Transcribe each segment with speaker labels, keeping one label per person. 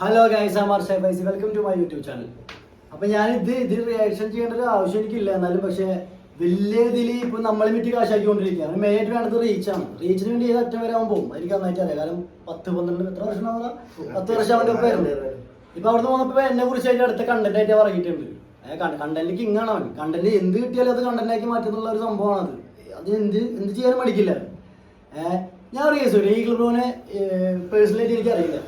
Speaker 1: Hello guys ആമാർ ഷെഫൈസ് Faizi welcome to my YouTube channel അപ്പൊ ഞാൻ ഇത് ഇതിൽ റിയാക്ഷൻ ചെയ്യേണ്ട ഒരു ആവശ്യം എനിക്കില്ല. എന്നാലും പക്ഷേ വലിയ ഇതിൽ ഇപ്പൊ നമ്മൾ വിറ്റ് കാശാക്കിക്കൊണ്ടിരിക്കുകയാണ്. മെയിൻ ആയിട്ട് വേണ്ടത് റീച്ചാണ് റീച്ചിന് വേണ്ടി ഏത് അറ്റം വരെ പോകും? എനിക്ക് നന്നായിട്ട് അറിയാം. കാരണം പത്ത് പന്ത്രണ്ട് എത്ര വർഷം ആവുക? പത്ത് വർഷം അവന്റെ ഒപ്പം ആയിരുന്നു ഇപ്പൊ അവിടെ വന്നപ്പോ എന്നെ കുറിച്ച് അതിന്റെ അടുത്ത കണ്ടന്റ് ആയിട്ട് പറഞ്ഞിട്ടുണ്ട് കണ്ടന്റ് കിങ് ആണ് അവൻ. കണ്ടന്റ് എന്ത് കിട്ടിയാലും അത് കണ്ടന്റാക്കി മാറ്റുന്നുള്ള ഒരു സംഭവമാണ് അത് അത് എന്ത് എന്ത് ചെയ്യാനും മടിക്കില്ല. ഞാൻ കേസ് ഈഗിൾ ബ്രോനെ പേഴ്സണലായിട്ട് എനിക്കറിയില്ല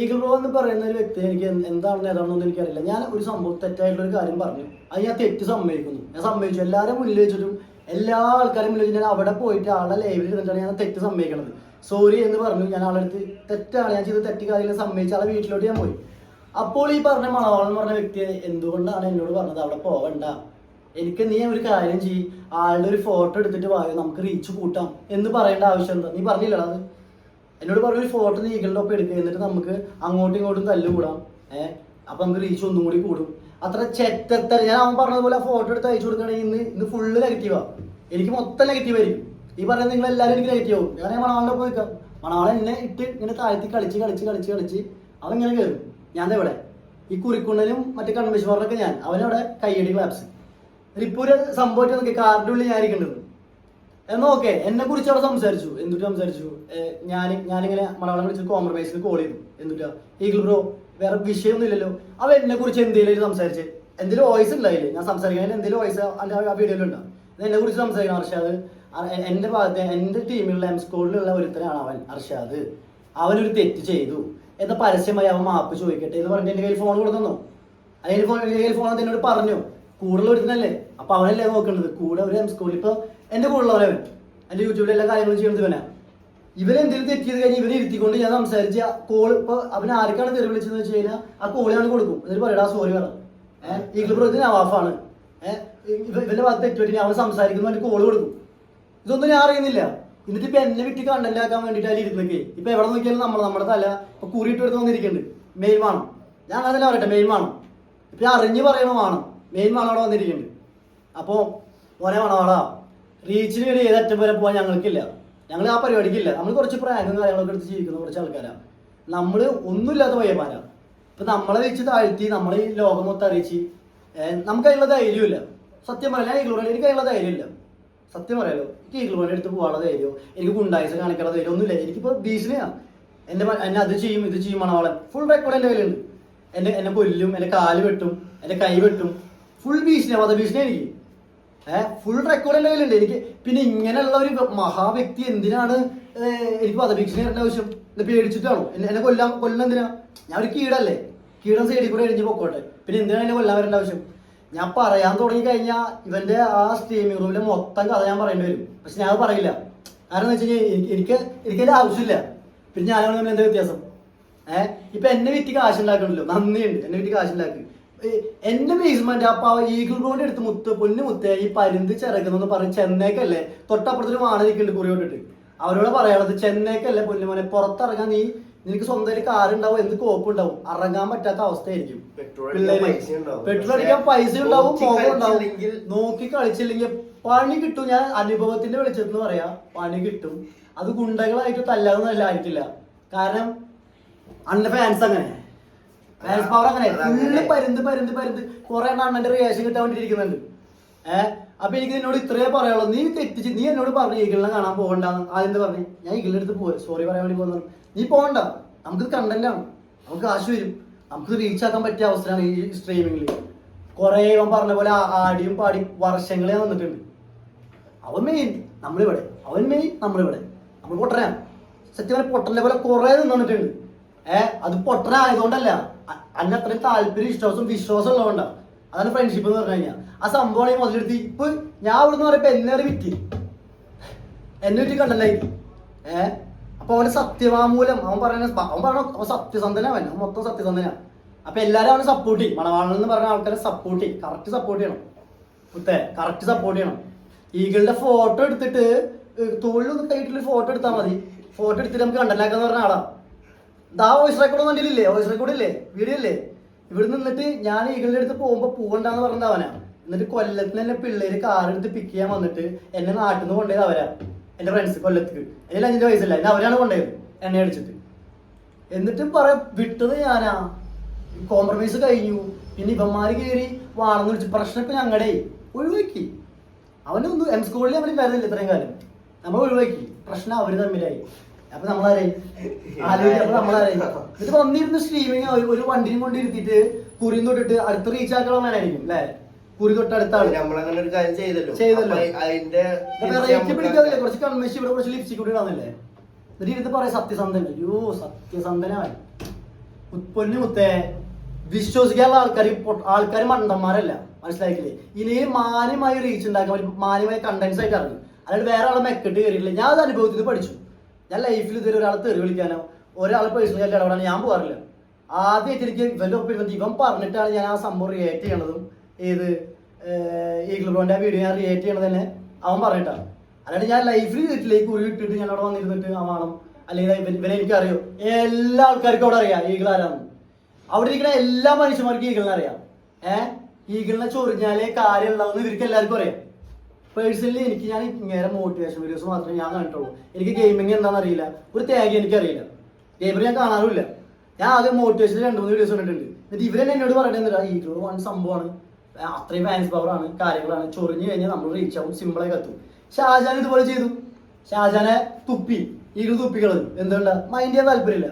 Speaker 1: ഈഗിൾ ബ്രോ എന്ന് പറയുന്ന ഒരു വ്യക്തി എനിക്ക് എന്ത് എന്താണെന്ന് ഏതാണെന്നൊന്നും എനിക്കറിയില്ല. ഞാൻ ഒരു സംഭവം തെറ്റായിട്ടുള്ള ഒരു കാര്യം പറഞ്ഞു. അത് ഞാൻ തെറ്റ് സമ്മതിക്കുന്നു. ഞാൻ സമ്മതിച്ചു. എല്ലാവരും മുന്നിൽ വെച്ചിട്ടും എല്ലാ ആൾക്കാരും മുന്നിൽ വെച്ചിട്ട് ഞാൻ അവിടെ പോയിട്ട് ആളെ ലൈവിൽ ഇരുന്നിട്ടാണ് ഞാൻ തെറ്റ് സമ്മതിക്കണത്. സോറി എന്ന് പറഞ്ഞു. ഞാൻ ആളെ അടുത്ത് തെറ്റാണ്. ഞാൻ ചെയ്ത് തെറ്റ് കാര്യങ്ങൾ സമ്മതിച്ച് ആളെ വീട്ടിലോട്ട് ഞാൻ പോയി. അപ്പോൾ ഈ പറഞ്ഞ മണവാളൻ എന്ന് പറഞ്ഞ വ്യക്തി എന്തുകൊണ്ടാണ് എന്നോട് പറഞ്ഞത്? അവിടെ പോവണ്ട. എനിക്ക് നീ ഒരു കാര്യം ചെയ്യ്. ആളുടെ ഒരു ഫോട്ടോ എടുത്തിട്ട് വായോ. നമുക്ക് റീച്ച് കൂട്ടാം. എന്ന് പറയേണ്ട ആവശ്യം എന്താ? നീ പറഞ്ഞില്ലടാ അത്. എന്നോട് പറഞ്ഞൊരു ഫോട്ടോ നീ ഈകളുടെ ഒപ്പം എടുക്കുക എന്നിട്ട് നമുക്ക് അങ്ങോട്ടും ഇങ്ങോട്ടും തല്ലുകൂടാം ഏഹ് അപ്പൊ നമുക്ക് റീച്ച് ഒന്നും കൂടി കൂടും. അത്ര ചെറ്റത്ത ഞാൻ അവൻ പറഞ്ഞതുപോലെ ഫോട്ടോ എടുത്ത് അയച്ചു കൊടുക്കുകയാണെങ്കിൽ ഇന്ന് ഇന്ന് ഫുള്ള് നെഗറ്റീവാ എനിക്ക് മൊത്തം നെഗറ്റീവ് ആയിരിക്കും. ഈ പറയുന്ന നിങ്ങൾ എല്ലാവരും എനിക്ക് നെഗറ്റീവ് ആവും. ഞാൻ മണവാളിന്റെ ഒപ്പം നിൽക്കാം. മണവാളൻ എന്നെ ഇട്ട് ഇങ്ങനെ താഴ്ത്തി കളിച്ച് കളിച്ച് കളിച്ച് കളിച്ച് അവൻ ഇങ്ങനെ കയറും. ഞാൻ എവിടെ ഈ കുറിക്കുണ്ണലും മറ്റേ കൺവെൻഷനൊക്കെ ഞാൻ. അവനവിടെ കയ്യടി ക്ലാപ്സ് ഇപ്പൊ ഒരു സംഭവം നോക്കി ഉള്ളിൽ ഞാൻ ഇരിക്കേണ്ടത് എന്നാ ഓക്കെ എന്നെ കുറിച്ച് അവിടെ സംസാരിച്ചു. എന്നിട്ട് സംസാരിച്ചു? ഞാൻ ഞാനിങ്ങനെ മലയാളം വിളിച്ച് കോംപ്രമൈസിന് കോൾ ചെയ്തു. എന്തുട്ടാ? ഈഗിൾ ബ്രോ വേറെ വിഷയമൊന്നും ഇല്ലല്ലോ അവ എന്നെ കുറിച്ച് എന്തെങ്കിലും സംസാരിച്ച്. എന്തെങ്കിലും വോയിസ് ഉണ്ടായില്ലേ? ഞാൻ സംസാരിക്കാൻ എന്തെങ്കിലും വോയിസ് അല്ല ആ വീഡിയോയിലുണ്ടോ എന്നെ കുറിച്ച് സംസാരിക്കണം അർഷാദ്. എന്റെ ഭാഗത്ത് എന്റെ ടീമിലുള്ള എം സ്കോഡിലുള്ള ഒരുത്തനാണ് അവൻ അർഷാദ്. അവനൊരു തെറ്റ് ചെയ്തു. എന്താ പരസ്യമായി അവൻ മാപ്പ് ചോദിക്കട്ടെ എന്ന് പറഞ്ഞിട്ട് എന്റെ കയ്യിൽ ഫോൺ കൊടുക്കുന്നു. അതിന് ഫോൺ എന്റെ കയ്യിൽ ഫോൺ എന്നോട് പറഞ്ഞു. കൂടുതൽ ഒരുത്തനല്ലേ അപ്പൊ അവനല്ലേ നോക്കേണ്ടത് കൂടെ ഒരു എം സ്കൂളിൽ ഇപ്പൊ എന്റെ കൂടെയുള്ളവരവൻ എന്റെ യൂട്യൂബിൽ എല്ലാ കാര്യങ്ങളും ചെയ്യുന്നത് ഇവനാ. ഇവൻ എന്തെങ്കിലും തെറ്റിയത് കഴിഞ്ഞ് ഇവനെ ഇരുത്തിക്കൊണ്ട് ഞാൻ സംസാരിച്ച കോൾ ഇപ്പൊ അവൻ ആർക്കാണ് തെറി വിളിച്ചതെന്ന് വെച്ച് കഴിഞ്ഞാൽ ആ കോൾ ഞാൻ കൊടുക്കും. എന്നിട്ട് പറയടാ സോറി പറ. ഏഹ് ഈഗിൾ ഇത് നവാഫാണ് ഏഹ് ഇവന്റെ ഭാഗത്ത് തെറ്റുപറ്റി അവൻ സംസാരിക്കുന്നു അവന്റെ കോൾ കൊടുക്കും. ഇതൊന്നും ഞാൻ അറിയുന്നില്ല. എന്നിട്ട് ഇപ്പൊ എന്നെ വിറ്റ് കണ്ടന്റ് ആക്കാൻ വേണ്ടിട്ട് അതിൽ ഇരുന്നൊക്കെ. ഇപ്പൊ എവിടെ നോക്കിയാലും നമ്മൾ നമ്മുടെ തല ഇപ്പൊ കൂറിയിട്ട് എടുത്ത് വന്നിരിക്കുന്നുണ്ട് മെയിൻ വേണം. ഞാൻ അങ്ങനെ തന്നെ പറയട്ടെ മെയിൻ വേണം. ഇപ്പൊ അറിഞ്ഞു പറയണ വേണം. മെയിൻ വേണം അവിടെ വന്നിരിക്കുന്നുണ്ട് അപ്പോ വേണം വേണോടാ റീച്ചിന് വേണ്ടി ഏതറ്റം വരെ പോകാൻ ഞങ്ങൾക്കില്ല. ഞങ്ങൾ ആ പരിപാടിക്കില്ല. നമ്മൾ കുറച്ച് പ്രായങ്ങളും കാര്യങ്ങളൊക്കെ എടുത്ത് ജീവിക്കുന്ന കുറച്ച് ആൾക്കാരാണ് നമ്മൾ ഒന്നുമില്ലാത്ത പയ്യന്മാരാണ് ഇപ്പൊ നമ്മളെ വെച്ച് താഴ്ത്തി നമ്മളെ ഈ ലോകം മൊത്തം അറിയിച്ച് നമുക്ക് അതിനുള്ള ധൈര്യമില്ല സത്യം പറയാം ഈ ഈഗിൾ എനിക്ക് അതിനുള്ള ധൈര്യമില്ല. സത്യം പറയാലോ എനിക്ക് ഈ പോലെ എടുത്ത് പോകാനുള്ള ധൈര്യമോ എനിക്ക് ഗുണ്ടായിസ് കാണിക്കാനുള്ള ധൈര്യം ഒന്നുമില്ല. എനിക്കിപ്പോ ഭീഷണിയാണ് എന്റെ മ- എന്നെ അത് ചെയ്യും ഇത് ചെയ്യും മണവാളൻ ഫുൾ റെക്കോർഡ് എന്റെ കയ്യിലുണ്ട്. എന്നെ എന്നെ കൊല്ലും എന്റെ കാൽ വെട്ടും എന്റെ കൈ വെട്ടും. ഫുൾ ഭീഷണിയാണ് ഭീഷണി എനിക്ക്. ഏഹ് ഫുൾ റെക്കോർഡ് കയ്യിലുണ്ട്. എനിക്ക് പിന്നെ ഇങ്ങനെയുള്ള ഒരു മഹാവ്യക്തി എന്തിനാണ് എനിക്ക് വധഭീക്ഷണി വരേണ്ട ആവശ്യം? എന്നെ പേടിച്ചിട്ടാണോ? എന്നെ കൊല്ലാൻ കൊല്ലം എന്തിനാ? ഞാൻ ഒരു കീടല്ലേ. കീടം സൈഡിൽ കൂടെ എഴുതി പൊക്കോട്ടെ. പിന്നെ എന്തിനാണ് എന്നെ കൊല്ലാൻ വരേണ്ട ആവശ്യം? ഞാൻ പറയാൻ തുടങ്ങി കഴിഞ്ഞാൽ ഇവന്റെ ആ സ്ട്രീമിംഗ് റൂമിലെ മൊത്തം കഥ ഞാൻ പറയേണ്ടി വരും. പക്ഷെ ഞാൻ അത് പറയില്ല. കാരണം എന്ന് വെച്ച് കഴിഞ്ഞാൽ എനിക്ക് എനിക്ക് എനിക്കതിന്റെ ആവശ്യമില്ല. പിന്നെ ഞാനാണ് തമ്മിൽ എന്താ വ്യത്യാസം? ഏഹ് ഇപ്പൊ എന്നെ വിറ്റ് കാശ് ഉണ്ടാക്കണല്ലോ നന്ദിയുണ്ട്. എന്നെ വിറ്റ് കാശ് ഉണ്ടാക്കി എന്റെ ബേസ്മെന്റ് അപ്പൊ ഈഗിൾ ഗോണ്ട് എടുത്ത് മുത്ത് പൊന്ന് മുത്തേ ഈ പരുന്ത് ചിറകുന്നെന്ന് പറഞ്ഞ് ചെന്നൈക്കല്ലേ? തൊട്ടപ്പുറത്തൊരു വാണ നിൽക്കുന്നുണ്ട് കുറി കൊണ്ടിട്ട് അവരോട് പറയാനുള്ളത് ചെന്നൈക്കല്ലേ പൊന്നുമോനെ പുറത്തിറങ്ങാൻ നീ നിനക്ക് സ്വന്തമായിട്ട് കാർ ഉണ്ടാവും എന്ത് കോപ്പ് ഉണ്ടാവും? ഇറങ്ങാൻ പറ്റാത്ത അവസ്ഥയായിരിക്കും.
Speaker 2: പെട്രോൾ അടിക്കാൻ പൈസ ഉണ്ടാവും.
Speaker 1: കോപ്പ് ഉണ്ടാവും
Speaker 2: നോക്കി കളിച്ചില്ലെങ്കിൽ-
Speaker 1: പണി കിട്ടും. ഞാൻ അനുഭവത്തിന്റെ വെളിച്ചെന്ന് പറയാ പണി കിട്ടും. അത് ഗുണ്ടകളായിട്ട് തല്ലാതെ ആയിട്ടില്ല. കാരണം അന്റെ ഫാൻസ് അങ്ങനെ. ഫാൻസ് പവർ അങ്ങനെ. ഫുള്ള് പരുന്ത് പരുന്ത് പരുന്ത്. കുറെ അണ്ണന്റെ റിയാക്ഷൻ കിട്ടാൻ വേണ്ടി ഇരിക്കുന്നുണ്ട് ഏഹ് അപ്പൊ എനിക്ക് നിന്നോട് ഇത്രേ പറയുള്ളൂ നീ തെറ്റിച്ച് നീ എന്നോട് പറഞ്ഞു ഈഗിളിനെ കാണാൻ പോകണ്ടെന്ന്. ആദ്യം പറഞ്ഞു? ഞാൻ ഈഗിളിന്റെ അടുത്ത് പോയി സോറി പറയാൻ വേണ്ടി പോകുന്നു നീ പോകണ്ട. നമുക്ക് കണ്ടന്റ് ആണ്. നമുക്ക് കാശ് വരും. നമുക്ക് റീച്ച് ആക്കാൻ പറ്റിയ അവസരമാണ് ഈ സ്ട്രീമിംഗിൽ കുറെ ഇവൻ പറഞ്ഞ പോലെ ആടിയും പാടി വർഷങ്ങളെ വന്നിട്ടുണ്ട്. അവൻ മെയിൻ നമ്മളിവിടെ. അവൻ മെയിൻ നമ്മളിവിടെ. നമ്മൾ പൊട്ടനാണ്. സത്യം പറഞ്ഞാൽ പൊട്ടന്റെ പോലെ കുറെ നിന്നിട്ടുണ്ട് ഏഹ് അത് പൊട്ടനായതുകൊണ്ടല്ല. അന്നെ അത്രയും താല്പര്യം വിശ്വാസം വിശ്വാസം ഉള്ളതുകൊണ്ടാണ് അതാണ് ഫ്രണ്ട്ഷിപ്പ് എന്ന് പറഞ്ഞു കഴിഞ്ഞാൽ ആ സംഭവം ഈ മുതലെടുത്ത് ഇപ്പൊ ഞാൻ ഇവിടെ നിന്ന് പറയുമ്പോ എന്നെ വിറ്റ്. എന്നെ വിറ്റ് കണ്ടല്ലായി ഏ? അപ്പൊ അവന്റെ സത്യവാമൂലം അവൻ പറയുന്ന അവൻ പറഞ്ഞ അവൻ സത്യസന്ധനാണ് അവൻ മൊത്തം സത്യസന്ധനാണ് അപ്പൊ എല്ലാരും അവനെ സപ്പോർട്ട് ചെയ്യും. മണവാളൻ എന്ന് പറഞ്ഞ ആൾക്കാരെ സപ്പോർട്ട് ചെയ്യും. കറക്റ്റ് സപ്പോർട്ട് ചെയ്യണം. കുത്തേ കറക്റ്റ് സപ്പോർട്ട് ചെയ്യണം. ഈഗിളുടെ ഫോട്ടോ എടുത്തിട്ട് തോളിലൊന്ന് കൈട്ടിൽ ഫോട്ടോ എടുത്താൽ മതി. ഫോട്ടോ എടുത്തിട്ട് നമുക്ക് കണ്ടല്ലാക്കാന്ന് പറഞ്ഞ ആളാ. ദാ വോയിസ് റെക്കോർഡ് ഇല്ലേ വോയിസ് റെക്കോർഡ് ഇല്ലേ? വീഡിയോ ഇല്ലേ? ഇവിടെ നിന്നിട്ട് ഞാൻ ഈകളുടെ അടുത്ത് പോകുമ്പോ പോകണ്ടെന്ന് പറഞ്ഞത് എന്നിട്ട് കൊല്ലത്തിന് എന്നെ പിള്ളേര് കാറെടുത്ത് പിക്ക് ചെയ്യാൻ വന്നിട്ട് എന്നെ നാട്ടിൽ നിന്ന് കൊണ്ടുപോയത് അവരാ. എന്റെ ഫ്രണ്ട്സ് കൊല്ലത്തേക്ക്. എനിക്ക് അഞ്ചിന്റെ വയസ്സില്ല എന്നെ അവരാണ് കൊണ്ടുപോയത്. എന്നെ അടിച്ചിട്ട്. എന്നിട്ടും പറയാ വിട്ടത് ഞാനാ. കോംപ്രമൈസ് കഴിഞ്ഞു. പിന്നെ ഇവന്മാര് കയറി വാണെന്ന് വിളിച്ച് പ്രശ്നം ഇപ്പൊ ഞങ്ങളുടെ ഒഴിവാക്കി. അവനൊന്നും എം സ്കൂളിൽ അവന് വരുന്നില്ല ഇത്രയും കാലം. നമ്മൾ ഒഴിവാക്കി. പ്രശ്നം അവർ തമ്മിലായി. അപ്പൊ നമ്മളാരേ? ആലോചിച്ചപ്പോ നമ്മളാരേ? ഇത് വന്നിരുന്ന് സ്ട്രീമിങ് ഒരു വണ്ടിയും കൊണ്ട് ഇരുത്തിയിട്ട് കുറി തൊട്ടിട്ട് അടുത്ത് റീച്ച് ആക്കണം ആക്കണമെന്നായിരിക്കും അല്ലേ? കുറി തൊട്ട് അടുത്താണ്. ആൾ
Speaker 2: നമ്മളങ്ങനെ ഒരു കാര്യം ചെയ്തല്ലോ.
Speaker 1: ചെയ്തല്ലോ.
Speaker 2: അതിന്റെ
Speaker 1: വെറൈറ്റി പിടിക്കാതില്ലേ? കുറച്ച് കൺവെൻഷൻ ഇവിടെ കുറച്ച് ലിപ്സ്റ്റിക് കൂടി ഇടാന്നില്ലേ? എന്നിട്ട് ഇരുന്ന് പറയാം സത്യസന്ധ അയ്യോ സത്യസന്ധനായി പൊന്നു മുത്തേ. വിശ്വസിക്കാനുള്ള ആൾക്കാർ ആൾക്കാർ മണ്ടന്മാരല്ല. മനസ്സിലാക്കില്ലേ ഇനി മാന്യമായി റീച്ച് ഉണ്ടാക്കാൻ പറ്റും മാന്യമായി കണ്ടൻസ് ആയിട്ട് ഇറങ്ങും അല്ലാണ്ട് വേറെ ആളെ മെക്കെട്ട് കയറിയില്ല ഞാൻ അത് അനുഭവത്തിൽ പഠിച്ചു. ഞാൻ ലൈഫിൽ ഇതുവരെ ഒരാളെ തെറി വിളിക്കാനോ ഒരാളെ പേഴ്സണലി ഇടപെടാനോ ഞാൻ പോകാറില്ല. ആദ്യമായിട്ട് എനിക്ക് ഇവന്റെ ഒപ്പം ഇരുന്നിട്ട് ഇവൻ പറഞ്ഞിട്ടാണ് ഞാൻ ആ സംഭവം റിയാക്ട് ചെയ്യണതും ഏത് ഈഗിൾ ബ്രോന്റെ ആ വീഡിയോ ഞാൻ റിയാക്ട് ചെയ്യണത് തന്നെ അവൻ പറഞ്ഞിട്ടാണ്. അല്ലാണ്ട് ഞാൻ ലൈഫിൽ വീട്ടിലേക്ക് ഉരു ഇട്ടിട്ട് ഞാൻ അവിടെ വന്നിരുന്നിട്ട് ആ വേണം അല്ലെങ്കിൽ ഇവനെ എനിക്കറിയോ? എല്ലാ ആൾക്കാർക്കും അവിടെ അറിയാം ഈഗിൾ ആരാണെന്ന് അവിടെ ഇരിക്കുന്ന എല്ലാ മനുഷ്യന്മാർക്കും ഈഗിളിനെ അറിയാം. ഏഹ് ഈഗിളിനെ ചൊറിഞ്ഞാലേ കാര്യം ഉണ്ടാവുന്ന ഇവർക്ക് എല്ലാവർക്കും അറിയാം. പേഴ്സണലി എനിക്ക് ഞാൻ ഇങ്ങനെ മോട്ടിവേഷൻ വീഡിയോസ് മാത്രമേ ഞാൻ കണ്ടിട്ടുള്ളൂ. എനിക്ക് ഗെയിമിംഗ് എന്താണെന്ന് അറിയില്ല ഒരു തേങ്ങ എനിക്കറിയില്ല. ഗെയിമർ ഞാൻ കാണാറുമില്ല. ഞാൻ ആദ്യം മോട്ടിവേഷൻ രണ്ട് മൂന്ന് വീഡിയോസ് കണ്ടിട്ടുണ്ട്. എന്നിട്ട് ഇവരെന്നെ എന്നോട് പറയണെന്നില്ല ഹീറോ വൺ സംഭവമാണ്. അത്രയും ഫാൻസ് പവറാണ് കാര്യങ്ങളാണ്. ചൊറിഞ്ഞു കഴിഞ്ഞാൽ നമ്മൾ റീച്ച് ആവും സിമ്പിളായി കത്തും. ഷാജാൻ ഇതുപോലെ ചെയ്തു. ഷാജാനെ തുപ്പി ഈഗിൾ തുപ്പിക്കളത് എന്തുകൊണ്ടാ? മൈൻഡ് ചെയ്യാൻ താല്പര്യമില്ല.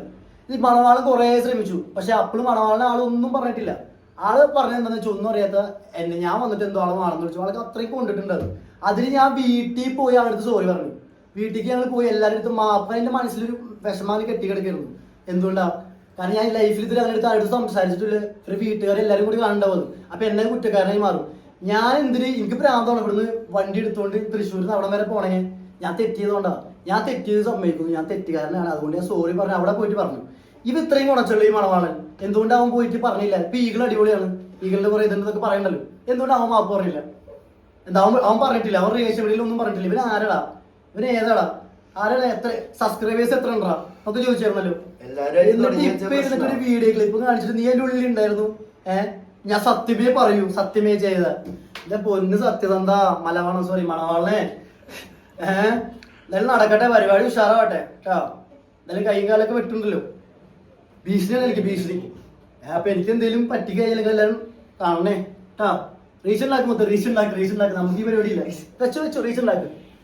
Speaker 1: ഈ മണവാളൻ കുറേ ശ്രമിച്ചു. പക്ഷെ അപ്പോഴും മണവാളിനെ ആളൊന്നും പറഞ്ഞിട്ടില്ല. ആൾ പറഞ്ഞെന്താണെന്ന് വെച്ചാൽ ഒന്നും അറിയാത്ത എന്നെ ഞാൻ വന്നിട്ട് എന്തോ ആളെ വേണമെന്ന് വിളിച്ചു. ആൾക്ക് അത്രയും കൊണ്ടിട്ടുണ്ട് അത്. അതിന് ഞാൻ വീട്ടിൽ പോയി അവരുടെ സോറി പറഞ്ഞു. വീട്ടിലേക്ക് ഞങ്ങൾ പോയി എല്ലാവരുടെ അടുത്ത് എന്റെ എന്റെ മനസ്സിലൊരു കെട്ടി കെട്ടിക്കിടക്കായിരുന്നു എന്തുകൊണ്ടാ? കാരണം ഞാൻ ലൈഫിൽ ഇതിൽ അങ്ങനെ അടുത്ത് സംസാരിച്ചിട്ടില്ല. ഒരു വീട്ടുകാർ എല്ലാവരും കൂടി കാണണ്ടാവും അപ്പൊ എന്നെ കുറ്റക്കാരനായി മാറും. ഞാൻ എന്തിന്? എനിക്ക് പ്രാന്തമാണ് ഇവിടുന്ന് വണ്ടി എടുത്തോണ്ട് തൃശ്ശൂരിൽ നിന്ന് അവിടെ വരെ പോണേ. ഞാൻ തെറ്റിയതുകൊണ്ടാ. ഞാൻ തെറ്റിയത് സമ്മതിക്കുന്നു. ഞാൻ തെറ്റുകാരനാണ്. അതുകൊണ്ട് ഞാൻ സോറി പറഞ്ഞു. അവിടെ പോയിട്ട് പറഞ്ഞു. ഇവ ഇത്രയും ഗുണച്ചുള്ള ഈ മണവാളൻ. എന്തുകൊണ്ട് അവൻ പോയിട്ട് പറഞ്ഞില്ല? ഇപ്പൊ ഈകൾ അടിപൊളിയാണ്. ഈകളുടെ കുറെ ഇതൊക്കെ പറയണ്ടല്ലോ. എന്തുകൊണ്ട് അവൻ മാപ്പ് പറഞ്ഞില്ല? എന്താ അവൻ അവൻ പറഞ്ഞിട്ടില്ല. അവൻ റിലേഷൻ വീഡിയോയിൽ ഒന്നും പറഞ്ഞിട്ടില്ല. ഇവൻ ആരടാ? ഇവൻ ഏതാടാ? ആരാടാ എത്ര സബ്സ്ക്രൈബേഴ്സ് എത്ര ഉണ്ടാ ഒക്കെ ചോദിച്ചായിരുന്നല്ലോ എന്നിട്ട് ഇപ്പൊ ഇരുന്നിട്ട് ഒരു വീഡിയോ ക്ലിപ്പ് കാണിച്ചിട്ട് നീ എന്റെ ഉള്ളിൽ ഉണ്ടായിരുന്നു. ഏഹ് ഞാൻ സത്യമേ പറയൂ സത്യമേ ചെയ്ത എന്റെ പൊന്ന് സത്യസന്ധ മലവാളം സോറി മണവാളനെ. ഏഹ് എന്തായാലും നടക്കട്ടെ പരിപാടി ഉഷാറാവട്ടെ കേട്ടോ. എന്തായാലും കൈയും കാലൊക്കെ വെട്ടുണ്ടല്ലോ. ഭീഷണിയാണ് എനിക്ക് ഭീഷണി അപ്പൊ എനിക്ക് എന്തെങ്കിലും പറ്റിക്കഴിഞ്ഞാൽ എല്ലാവരും കാണണേ കേട്ടാ. റീച്ച് ഉണ്ടാക്കും മൊത്തം റീസൺ ഉണ്ടാക്കും റീസൺ ഉണ്ടാക്കും നമുക്ക് ഈ പരിപാടിയില്ല വെച്ചോ വെച്ചോ റീസൺ ഉണ്ടാക്കും